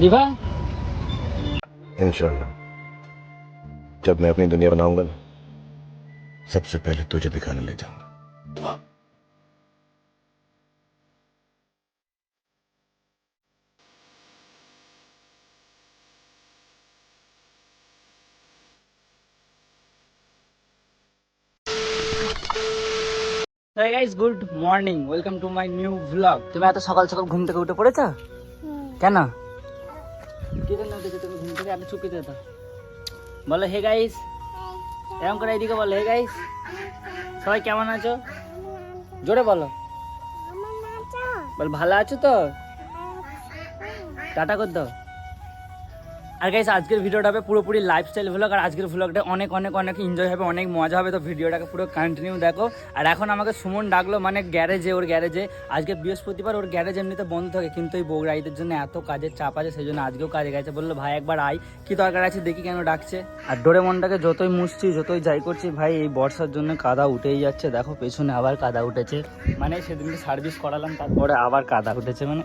रिवा इंशाल्लाह जब मैं अपनी दुनिया बनाऊंगा ना सबसे पहले तुझे दिखाने ले जाऊंगा Hey guys, good morning. Welcome to my new vlog. তুমি এত সকাল সকাল ঘুম থেকে উঠে পড়েছো কেন থেকে আমি চুপিতে তো বলো হে গাইস এরকম করে এইদিকে বলো হে গাইস সবাই কেমন আছো? জোরে বলো। বল ভালো আছো তো? টাটা কর দাও। আর গাইস আজকের ভিডিওটা হবে পুরোপুরি লাইফস্টাইল ভ্লগ আর আজকের ভ্লগটা অনেক অনেক অনেক এনজয় হবে, অনেক মজা হবে। তো ভিডিওটাকে পুরো কন্টিনিউ দেখো। আর এখন আমাকে সুমন ডাকলো মানে গ্যারেজে ওর গ্যারেজে আজকে বৃহস্পতিবার ওর গ্যারেজ এমনিতে বন্ধ থাকে, কিন্তু এই বৌরাইদের জন্য এত কাজের চাপ আছে, সেই জন্য আজকেও কাজে গেছে। বলল, ভাই, একবার আই কি দরকার আছে? দেখি কেন ডাকছে। আর ডোরে মনটাকে যতই মুছছি, যতই যাই করছি, ভাই, এই বর্ষার জন্য কাদা উঠেই যাচ্ছে। দেখো, পেছনে আবার কাদা উঠেছে। মানে সেদিনকে সার্ভিস করালাম, তারপরে আবার কাদা উঠেছে। মানে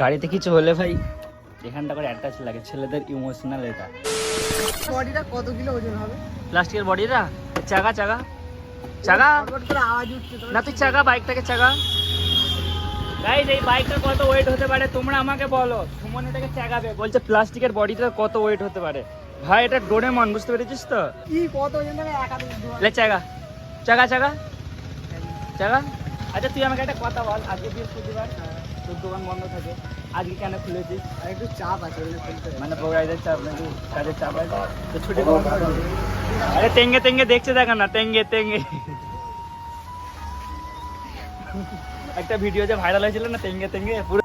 গাড়িতে কিছু হলে ভাই এখানটা করে অ্যাটাচ লাগে ছেলেদের ইমোশনাল এটা। বডিটা কত কিলো ওজন হবে? প্লাস্টিকের বডিটা চাকা চাকা চাকা না তুই চাকা বাইকটাকে চাকা গাইজ এই বাইকটা কত ওয়েট হতে পারে? তোমরা আমাকে বলো। সুমন এটাকে চাকাবে বলছে প্লাস্টিকের বডিটা কত ওয়েট হতে পারে? ভাই এটা ডোরেমন বুঝতে পেরেছিস তো? কি কত ওজন লে চাকা চাকা চাকা চাকা আচ্ছা তুই আমাকে একটা কথা বল। আজকে বৃহস্পতিবার। তোর দোকান বন্ধ থাকে। আজকে কেন খুলেছিস আর একটু চাপ আছে। মানে বগাইদের চাপ নাকি? কাজের চাপ আছে? তো ছুটি আরে তেঙ্গে তেঙ্গে দেখছে দেখা না তেঙ্গে তেঙ্গে একটা ভিডিও যে ভাইরাল হয়েছিল না তেঙ্গে তেঙ্গে পুরো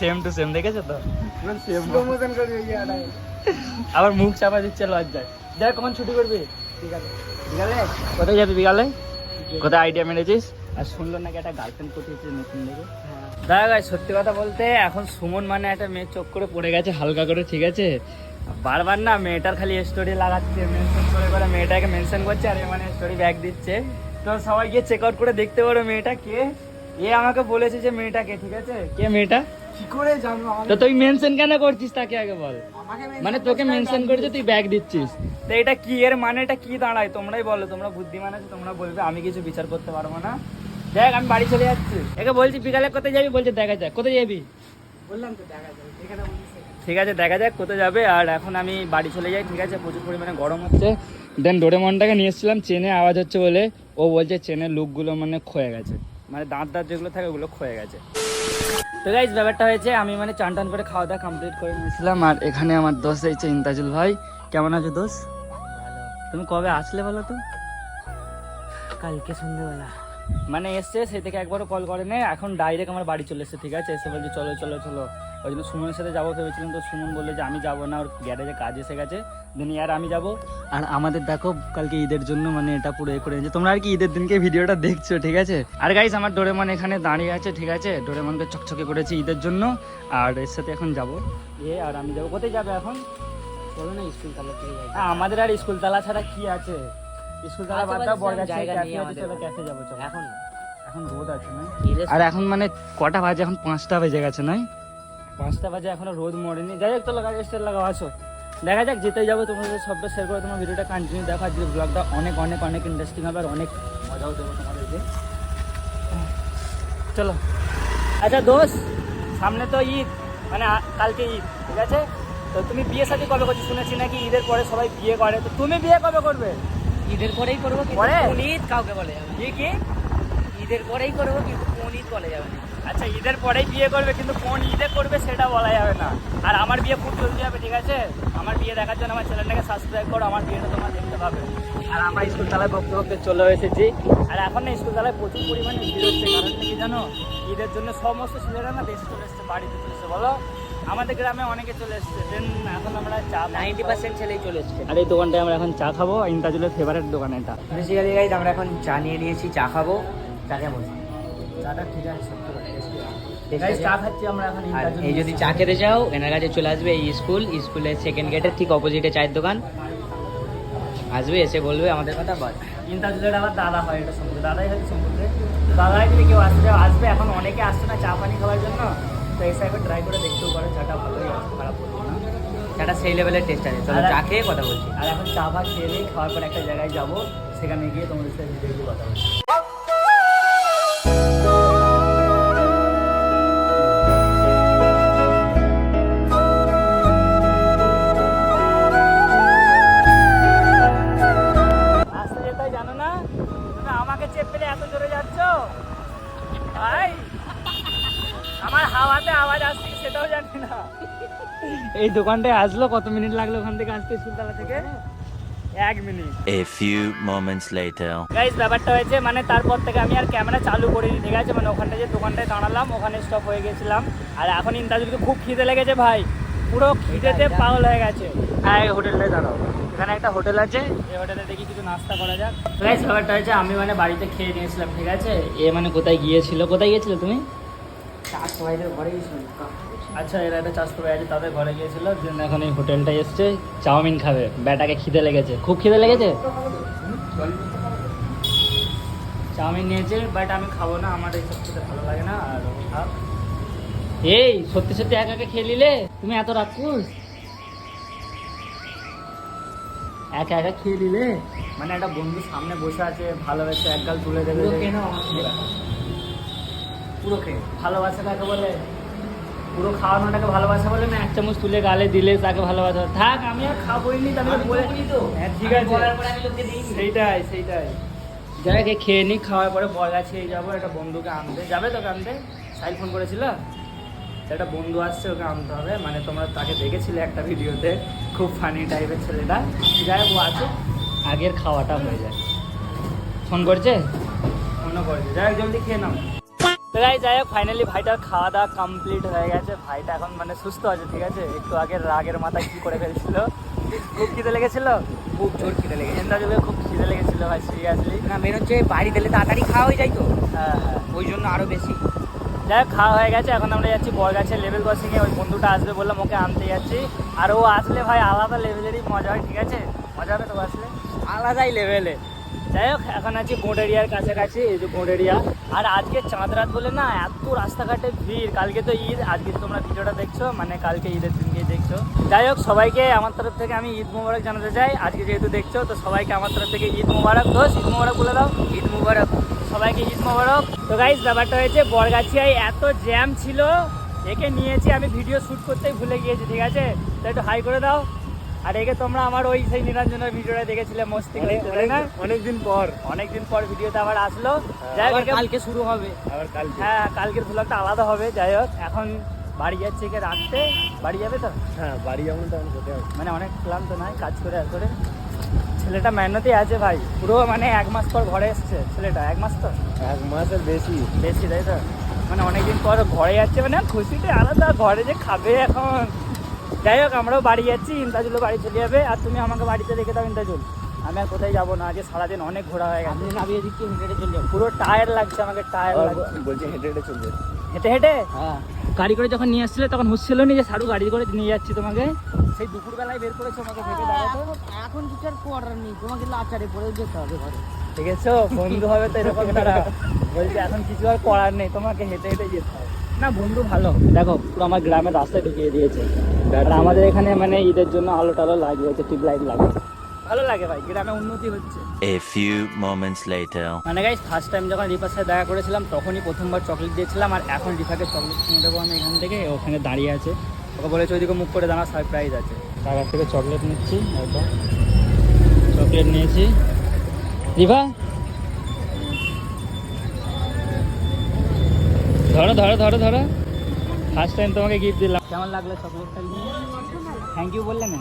সেম টু সেম দেখেছ তো? সেম Slow করে আবার মুখ চাপা দিচ্ছে লজ্জায়। দেখ কখন ছুটি করবি? ঠিক আছে। বিকালে? কোথায় যাবি বিকালে? কোথায় আইডিয়া মেরেছিস? আর শুনলো নাকি একটা গার্লফ্রেন্ড কোথায় নতুন দেখে? হ্যাঁ। দাদা ভাই সত্যি কথা বলতে এখন সুমন মানে একটা মেয়ের চোখ করে পড়ে গেছে হালকা করে ঠিক আছে? বারবার না মেয়েটার খালি স্টোরি লাগাচ্ছে মেনশন করে করে মেয়েটাকে মেনশন করছে আর এ মানে স্টোরি ব্যাগ দিচ্ছে। তো সবাই গিয়ে চেক আউট করে দেখতে পারো মেয়েটা কে। এ আমাকে বলেছে যে মেয়েটাকে ঠিক আছে? কে মেয়েটা? কি করে জানব তো তুই মেনশন কেন করছিস তাকে আগে বল। মানে তোকে মেনশন করেছে তুই ব্যাগ দিচ্ছিস। তো এটা কি এর মানে এটা কি দাঁড়ায়? তোমরাই বলো তোমরা বুদ্ধিমান আছে তোমরা বলবে আমি কিছু বিচার করতে পারব না। দেখ আমি বাড়ি চলে যাচ্ছি। একে বলছি বিকালে কোথায় যাবি? বলছে দেখা যাক। কোথায় যাবি? বললাম তো দেখা যেখানে ঠিক আছে দেখা যাক কোথায় যাবে। আর এখন আমি বাড়ি চলে যাই ঠিক আছে? প্রচুর পরিমাণে গরম হচ্ছে। দেন ডোরেমনটাকে নিয়ে এসেছিলাম চেনে আওয়াজ হচ্ছে বলে ও বলছে চেনের লুকগুলো মানে ক্ষয়ে গেছে। মানে দাঁত দাঁত যেগুলো থাকে ওগুলো ক্ষয়ে গেছে। তো গাইজ ব্যাপারটা হয়েছে আমি মানে চান টান করে খাওয়া দাওয়া কমপ্লিট করে নিয়েছিলাম। আর এখানে আমার দোষ হয়েছে ইন্তাজুল ভাই। কেমন আছো দোষ? তুমি কবে আসলে বলো তো? কালকে সন্ধ্যেবেলা। মানে এসছে সেই থেকে একবারও কল করে নেই এখন ডাইরেক্ট আমার বাড়ি চলে এসছে ঠিক আছে? এসে বলছে চলো চলো চলো। ওই জন্য সুমনের সাথে যাব ভেবেছিলাম তো সুমন বললে যে আমি যাব না ওর গ্যারেজে কাজ এসে গেছে। দিনই আর আমি যাব। আর আমাদের দেখো কালকে ঈদের জন্য মানে এটা পুরো এ করে নিয়েছে তোমরা আর কি ঈদের দিনকে ভিডিওটা দেখছ ঠিক আছে? আর গাইস আমার ডোরেমন এখানে দাঁড়িয়ে আছে ঠিক আছে? ডোরেমনকে চকচকে করেছে ঈদের জন্য। আর এর সাথে এখন যাব। এ আর আমি যাব। কোথায় যাবে এখন? চলো না স্কুল হ্যাঁ, আমাদের আর স্কুল তালা ছাড়া কি আছে? স্কুল তালা বাদ দাও বড় জায়গা ক্যাফে আমাদের। চলো ক্যাফে যাব চলো। এখন এখন রোদ আছে না আর এখন মানে কটা বাজে? এখন পাঁচটা বেজে গেছে নয় পাঁচটা বাজে এখনও রোদ মরেনি। যাই হোক তো লাগা স্টার লাগাও আসো। দেখা যাক যেতেই যাব তোমাদের সবটা শেয়ার করে তোমার ভিডিওটা কন্টিনিউ দেখো। আজকে ব্লগটা অনেক অনেক অনেক ইন্টারেস্টিং হবে আর অনেক মজাও দেবো তোমাদেরকে। চলো। আচ্ছা দোষ সামনে তো ঈদ মানে কালকে ঈদ ঠিক আছে? তো তুমি বিয়ে সাথে কবে করছ? শুনেছি নাকি ঈদের পরে সবাই বিয়ে করে। তো তুমি বিয়ে কবে করবে? ঈদের পরেই করব কিন্তু? কোন ঈদ কাউকে বলে যাবে। কি কি? ঈদের পরেই করব কিন্তু কোন ঈদ বলে যাবে না। আচ্ছা ঈদের পরেই বিয়ে করবে কিন্তু কোন ঈদে করবে সেটা বলা যাবে না। আর আমার বিয়ে খুব জলদি হবে ঠিক আছে? আমার বিয়ে দেখার জন্য আমার চ্যানেলটাকে সাবস্ক্রাইব করো আমার বিয়েটা তোমার দেখতে পাবে। আর আমরা স্কুল তালায় ভক্তি ভক্তি চলে এসেছি। আর এখন না স্কুল তালায় প্রচুর পরিমাণে ভিড় হচ্ছে কারণ কি জানো? ঈদের জন্য সমস্ত ছেলেরা না দেশে চলে এসছে বাড়িতে চলে এসছে বলো? আমাদের গ্রামে অনেকে চলে এসছে। দেন এখন আমরা চা নাইনটি পার্সেন্ট ছেলেই চলে এসছে। আর এই দোকানটায় আমরা এখন চা খাব ইন্টাজুলের ফেভারিট দোকান এটা। বেসিক্যালি গাইজ আমরা এখন চা নিয়ে নিয়েছি চা খাব চা কেমন চাটা ঠিক আছে সত্যি আছে? চা খাচ্ছি আমরা এখন এই যদি চা খেতে চাও এনার কাছে চলে আসবে এই স্কুল। স্কুলের সেকেন্ড গেটের ঠিক অপোজিটে চায়ের দোকান। আসবে এসে বলবে আমাদের কথা বল ইন্টারজুলের আবার দাদা হয় এটা সম্পর্কে। দাদাই হচ্ছে সম্পর্কে। দাদাই যদি কেউ আসবে আসবে। এখন অনেকে আসছে না চা পানি খাওয়ার জন্য। তো এসে একবার ট্রাই করে দেখতেও পারো চাটা ভালোই আছে খারাপ হতো না। চাটা সেই লেভেলের টেস্ট আছে। চলো চা খেয়ে কথা বলছি। আর এখন চা ভাত খেয়ে খাওয়ার পর একটা জায়গায় যাব সেখানে গিয়ে তোমাদের সাথে কথা বলছি এই দোকানটায় আসলো কত মিনিট লাগল ওখান থেকে আসতে স্কুলতলা থেকে? এক মিনিট। A few moments later. Guys ব্যাপারটা হয়েছে মানে তারপর থেকে আমি আর ক্যামেরা চালু করিনি ঠিক আছে? মানে ওখানটা যে দোকানটায় দাঁড়ালাম ওখানে স্টপ হয়ে গেছিলাম। আর এখন ইন্টারভিউকে খুব খিদে লেগেছে ভাই। পুরো খিদেতে পাগল হয়ে গেছে। হ্যাঁ এই হোটেলটায় দাঁড়াও। এখানে একটা হোটেল আছে। এই হোটেলে দেখি কিছু নাস্তা করা যাক। গাইজ ব্যাপারটা হয়েছে আমি মানে বাড়িতে খেয়ে নিয়েছিলাম ঠিক আছে? এ মানে কোথায় গিয়েছিল? কোথায় গিয়েছিল তুমি চাষ ভাইদের ঘরে গেছিল আচ্ছা এরা একটা চাষ করে আছে তাদের ঘরে গিয়েছিল এখন এই হোটেলটায় এসছে চাউমিন খাবে। ব্যাটাকে খিদে লেগেছে। খুব খিদে লেগেছে? চাউমিন নিয়েছে বাট আমি খাব না আমার এইসব খেতে ভালো লাগে না আর এই সত্যি সত্যি একা একা খেয়ে নিলে? তুমি এত রাক্ষুস। একা একা খেয়ে নিলে? মানে একটা বন্ধু সামনে বসে আছে ভালোবেসে এক গাল তুলে দেবে। পুরো পুরো খেয়ে। ভালোবাসা কাকে বলে। পুরো খাওয়ানোটাকে ভালোবাসা বলে না এক চামচ তুলে গালে দিলে তাকে ভালোবাসা। থাক আমি আর খাবোই নি তাহলে বলে তো। হ্যাঁ ঠিক আছে। সেইটাই সেইটাই। যাই হোক, খেয়ে নি খাওয়ার পরে বরগাছি যাব একটা বন্ধুকে আনতে। যাবে তোকে আনতে? সাইল ফোন করেছিল? একটা বন্ধু আসছে ওকে আনতে হবে। মানে তোমরা তাকে দেখেছিলে একটা ভিডিওতে খুব ফানি টাইপের ছেলেটা। যাই হোক ও আছে। আগের খাওয়াটা হয়ে যায়। ফোন করছে? ফোনও করছে। যাই হোক জলদি খেয়ে নাও। তো গাই যাই হোক ফাইনালি ভাইটার খাওয়া দাওয়া কমপ্লিট হয়ে গেছে। ভাইটা এখন মানে সুস্থ আছে ঠিক আছে? একটু আগে রাগের মাথায় কি করে ফেলছিল? খুব খিদে লেগেছিল? খুব জোর খিদে লেগেছে। যুগে খুব খিদে লেগেছিল ভাই সিরিয়াসলি না মেন হচ্ছে বাড়ি দিলে তাড়াতাড়ি খাওয়া হয়ে যায় তো। হ্যাঁ হ্যাঁ। ওই জন্য আরও বেশি। যাই হোক খাওয়া হয়ে গেছে। এখন আমরা যাচ্ছি বর বরগাছের লেভেল ক্রসিংয়ে ওই বন্ধুটা আসবে বললাম ওকে আনতে যাচ্ছি। আর ও আসলে ভাই আলাদা লেভেলেরই মজা হয় ঠিক আছে? মজা হবে তো আসলে? আলাদাই লেভেলে যাই হোক এখন আছি গোডেরিয়ার কাছাকাছি এই যে গোডেরিয়া আর আজকে চাঁদ রাত বলে না এত রাস্তাঘাটে ভিড়। কালকে তো ঈদ আজকে তোমরা ভিডিওটা দেখছ মানে কালকে ঈদের দিনকেই দেখছ। যাই হোক সবাইকে আমার তরফ থেকে আমি ঈদ মোবারক জানাতে চাই। আজকে যেহেতু দেখছ তো সবাইকে আমার তরফ থেকে ঈদ মোবারক দোষ ঈদ মোবারক বলে দাও। ঈদ মোবারক। সবাইকে ঈদ মোবারক। তো গাইজ ব্যাপারটা হয়েছে বরগাছিয়ায় এত জ্যাম ছিল একে নিয়েছি আমি ভিডিও শ্যুট করতেই ভুলে গিয়েছি ঠিক আছে? তো একটু হাই করে দাও। আর একে তোমরা আমার ওই সেই নিরঞ্জনের ভিডিওটা দেখেছিলে মস্তি তাই না? অনেকদিন পর। অনেকদিন পর ভিডিওতে আবার আসলো। যাই হোক কালকে শুরু হবে। আবার কালকে। হ্যাঁ কালকের ভ্লগটা আলাদা হবে যাই হোক। এখন বাড়ি যাচ্ছে একে রাখতে। বাড়ি যাবে তো? হ্যাঁ বাড়ি তেমন যেতে হবে মানে অনেক ক্লান্ত নয় কাজ করে আর করে। ছেলেটা মেহনতি আছে ভাই। পুরো মানে এক মাস পর ঘরে এসছে ছেলেটা এক মাস তো? এক মাসের বেশি। বেশি তাই তো? মানে অনেকদিন পর ঘরে যাচ্ছে মানে খুশিতে আলাদা ঘরে যে খাবে এখন। যাই হোক আমরাও বাড়ি যাচ্ছি ইন্তাজুলও বাড়ি চলে যাবে আর তুমি আমাকে বাড়িতে রেখে দাও ইন্তাজুল আমি আর কোথায় যাব না আজকে সারাদিন অনেক ঘোরা হয়ে গেছে। নামিয়ে দিচ্ছি হেঁটে চলে যাব। পুরো টায়ার লাগছে আমাকে টায়ার লাগছে। হেঁটে হেঁটে চলবে হেঁটে হেঁটে? হ্যাঁ। গাড়ি করে যখন নিয়ে আসছিলে তখন হুসছিল নি যে সারু গাড়ি করে নিয়ে যাচ্ছি তোমাকে। সেই দুপুরবেলায় বের করেছ আমাকে হেঁটে দাঁড়াতো এখন কিছু আর করার নেই তোমাকে লাচারে পরে যেতে হবে ঘরে। ঠিক আছে বন্ধু হবে তো এরকম তারা। বলছি এখন কিছু আর করার নেই তোমাকে হেঁটে হেঁটে যেতে হবে। না বন্ধু ভালো। দেখো পুরো আমার গ্রামের রাস্তায় ঢুকিয়ে দিয়েছে। আর আমাদের এখানে মানে ঈদের জন্য আলো টালো লাগিয়েছে টিউব লাইট লাগিয়েছে ভালো লাগে ভাই গ্রামে উন্নতি হচ্ছে। A few moments later. মানে গাইজ ফার্স্ট টাইম যখন রিফার সাথে দেখা করেছিলাম তখনই প্রথমবার চকলেট দিয়েছিলাম আর এখন রিফাকে চকলেট কিনে দেবো আমি এখান থেকে ওখানে দাঁড়িয়ে আছে। ওকে বলেছে ওইদিকে মুখ করে দাঁড়া সারপ্রাইজ আছে। তার কাছ থেকে চকলেট নিচ্ছি একদম চকলেট নিয়েছি। রিফা ধরো ধরো ধরো ধরো। ফার্স্ট টাইম তোমাকে গিফট দিলাম। কেমন লাগল চকলেটটা নিয়ে? থ্যাংক ইউ বললে না?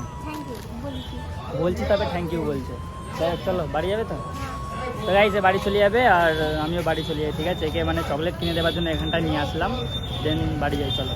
বলছি। তবে থ্যাংক ইউ বলছে। তাই চলো বাড়ি যাবে তো? তো গাইছে বাড়ি চলে যাবে আর আমিও বাড়ি চলে যাই ঠিক আছে? একে মানে চকলেট কিনে দেওয়ার জন্য এখানটায় নিয়ে আসলাম দেন বাড়ি যাই চলো।